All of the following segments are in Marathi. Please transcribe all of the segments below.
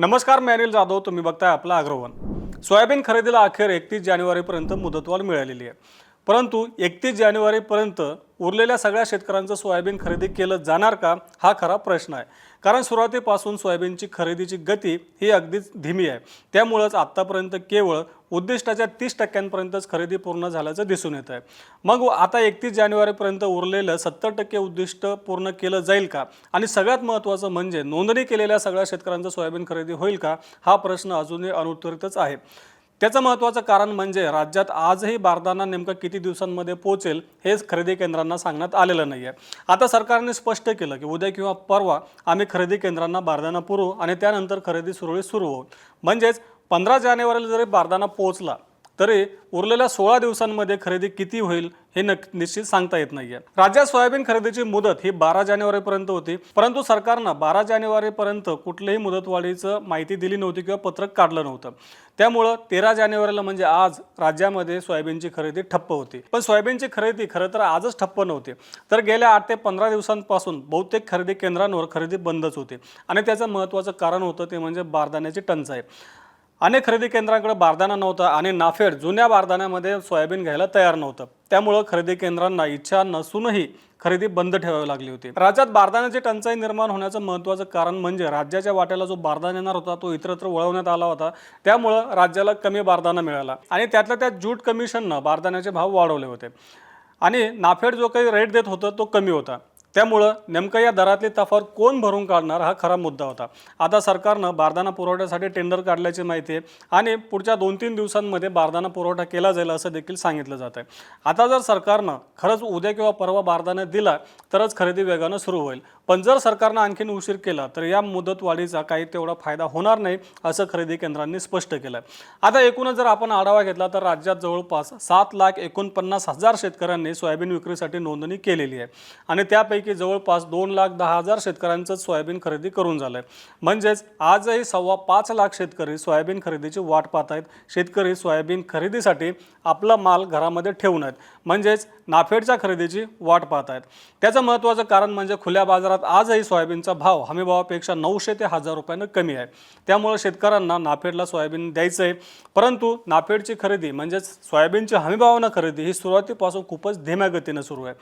नमस्कार मी अनिल जाधव. तुम्ही बघताय आपला अग्रवन. सोयाबीन खरेदीला अखेर एकतीस जानेवारीपर्यंत मुदतवाढ मिळालेली आहे. परंतु एकतीस जानेवारीपर्यंत उरलेल्या सगळ्या शेतकऱ्यांचं सोयाबीन खरेदी केलं जाणार का हा खरा प्रश्न आहे. कारण सुरुवातीपासून सोयाबीनची खरेदीची गती ही अगदीच धीमी आहे. त्यामुळंच आत्तापर्यंत केवळ उद्दिष्टाच्या तीस टक्क्यांपर्यंतच खरेदी पूर्ण झाल्याचं दिसून येत आहे मग आता एकतीस जानेवारीपर्यंत उरलेलं सत्तर टक्के उद्दिष्ट पूर्ण केलं जाईल का? आणि सगळ्यात महत्त्वाचं म्हणजे नोंदणी केलेल्या सगळ्या शेतकऱ्यांचं सोयाबीन खरेदी होईल का? हा प्रश्न अजूनही अनुत्तरितच आहे. त्याचं महत्त्वाचं कारण म्हणजे राज्यात आजही बारदाना नेमकं किती दिवसांमध्ये पोहोचेल हेच खरेदी केंद्रांना सांगण्यात आलेलं नाही आहे आता सरकारने स्पष्ट केलं की उद्या किंवा परवा आम्ही खरेदी केंद्रांना बारदाना पुरवू आणि त्यानंतर खरेदी सुरळीत सुरू होऊ. म्हणजेच पंधरा जानेवारीला जरी बारदाना पोहोचला तरी उरलेल्या सोळा दिवसांमध्ये खरेदी किती होईल हे निश्चित सांगता येत नाहीये. राज्यात सोयाबीन खरेदीची मुदत ही बारा जानेवारीपर्यंत होती परंतु सरकारनं बारा जानेवारीपर्यंत कुठल्याही मुदतवाढीचं माहिती दिली नव्हती किंवा पत्रक काढलं नव्हतं. त्यामुळं तेरा जानेवारीला म्हणजे आज राज्यामध्ये सोयाबीनची खरेदी ठप्प होती. पण सोयाबीनची खरेदी खरं तर आजच ठप्प नव्हती. तर गेल्या आठ ते पंधरा दिवसांपासून बहुतेक खरेदी केंद्रांवर खरेदी बंदच होती. आणि त्याचं महत्त्वाचं कारण होतं ते म्हणजे बारदाण्याची टंचाई. अनेक खरेदी केंद्रांकडे बारदाना नव्हता आणि नाफेड जुन्या बारदाण्यामध्ये सोयाबीन घ्यायला तयार नव्हतं. त्यामुळं खरेदी केंद्रांना इच्छा नसूनही खरेदी बंद ठेवावी लागली होती. राज्यात बारदाण्याची टंचाई निर्माण होण्याचं महत्त्वाचं कारण म्हणजे राज्याच्या वाट्याला जो बारदाना येणार होता तो इतरत्र वळवण्यात आला होता. त्यामुळं राज्याला कमी बारदाना मिळाला आणि त्यातल्या त्यात ज्यूट कमिशननं बारदाण्याचे भाव वाढवले होते. आणि नाफेड जो काही रेट देत होतं तो कमी होता. त्यामुळं नेमकं या दरातली तफावत कोण भरून काढणार हा खरा मुद्दा होता. आता सरकारनं बारदाना पुरवठ्यासाठी टेंडर काढल्याची माहिती आहे आणि पुढच्या दोन तीन दिवसांमध्ये बारदाना पुरवठा केला जाईल असं देखील सांगितलं जात आहे. आता जर सरकारनं खरंच उद्या किंवा परवा बारदाना दिला तरच खरेदी वेगानं सुरू होईल. पण जर सरकारनं आणखीन उशीर केला तर या मुदतवाढीचा काही तेवढा फायदा होणार नाही असं खरेदी केंद्रांनी स्पष्ट केलं आहे आता एकूणच जर आपण आढावा घेतला तर राज्यात जवळपास सात लाख एकोणपन्नास हजार शेतकऱ्यांनी सोयाबीन विक्रीसाठी नोंदणी केलेली आहे. आणि त्यापैकी जवळपास दोन लाख दहा हजार शेतकऱ्यांचं सोयाबीन खरेदी करून झालं आहे म्हणजेच आजही सव्वा पाच लाख शेतकरी सोयाबीन खरेदीची वाट पाहत आहेत शेतकरी सोयाबीन खरेदीसाठी आपला माल घरामध्ये ठेवून आहेत. म्हणजेच नाफेडच्या खरेदीची वाट पाहत आहेत त्याचं महत्त्वाचं कारण म्हणजे खुल्या बाजारात आजही सोयाबीनचा भाव हमीभावापेक्षा नऊशे ते हजार रुपयानं कमी आहे. त्यामुळे शेतकऱ्यांना नाफेडला सोयाबीन द्यायचं आहे परंतु नाफेडची खरेदी म्हणजेच सोयाबीनची हमीभावानं खरेदी ही सुरुवातीपासून खूपच धीम्या गतीनं सुरू आहे.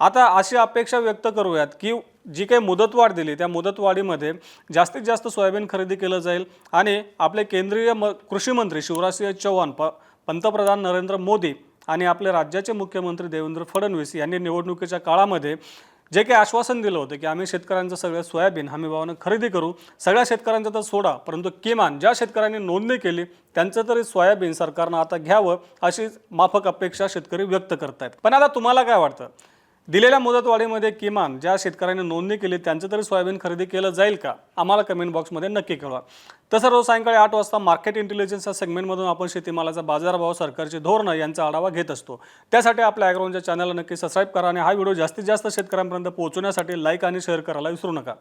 आता अशी अपेक्षा व्यक्त करूयात की जी काही मुदतवाढ दिली त्या मुदतवाढीमध्ये जास्तीत जास्त सोयाबीन खरेदी केलं जाईल आणि आपले केंद्रीय म कृषी मंत्री शिवराजसिंह चौहान प पंतप्रधान नरेंद्र मोदी आणि आपले राज्याचे मुख्यमंत्री देवेंद्र फडणवीस यांनी निवडणुकीच्या काळामध्ये जे काही आश्वासन दिलं होतं की आम्ही शेतकऱ्यांचं सगळं सोयाबीन हमी भावानं खरेदी करू सगळ्या शेतकऱ्यांचं तर सोडा परंतु किमान ज्या शेतकऱ्यांनी नोंदणी केली त्यांचं तरी सोयाबीन सरकारनं आता घ्यावं अशी माफक अपेक्षा शेतकरी व्यक्त करतायत. पण आता तुम्हाला काय वाटतं? दिलेल्या मुदतवाढीमध्ये किमान ज्या शेतकऱ्यांनी नोंदणी केली त्यांचं तरी सोयाबीन खरेदी केलं जाईल का? आम्हाला कमेंट बॉक्समध्ये नक्की कळवा. तसं रोज सायंकाळी आठ वाजता मार्केट इंटेलिजन्स या सेगमेंटमधून आपण शेतीमालाचा बाजारभाव सरकारची धोरणं यांचा आढावा घेत असतो. त्यासाठी आपल्या ॲग्रोनच्या चॅनलला नक्की सबस्क्राईब करा आणि हा व्हिडिओ जास्तीत जास्त शेतकऱ्यांपर्यंत पोहोचवण्यासाठी लाईक आणि शेअर करायला विसरू नका.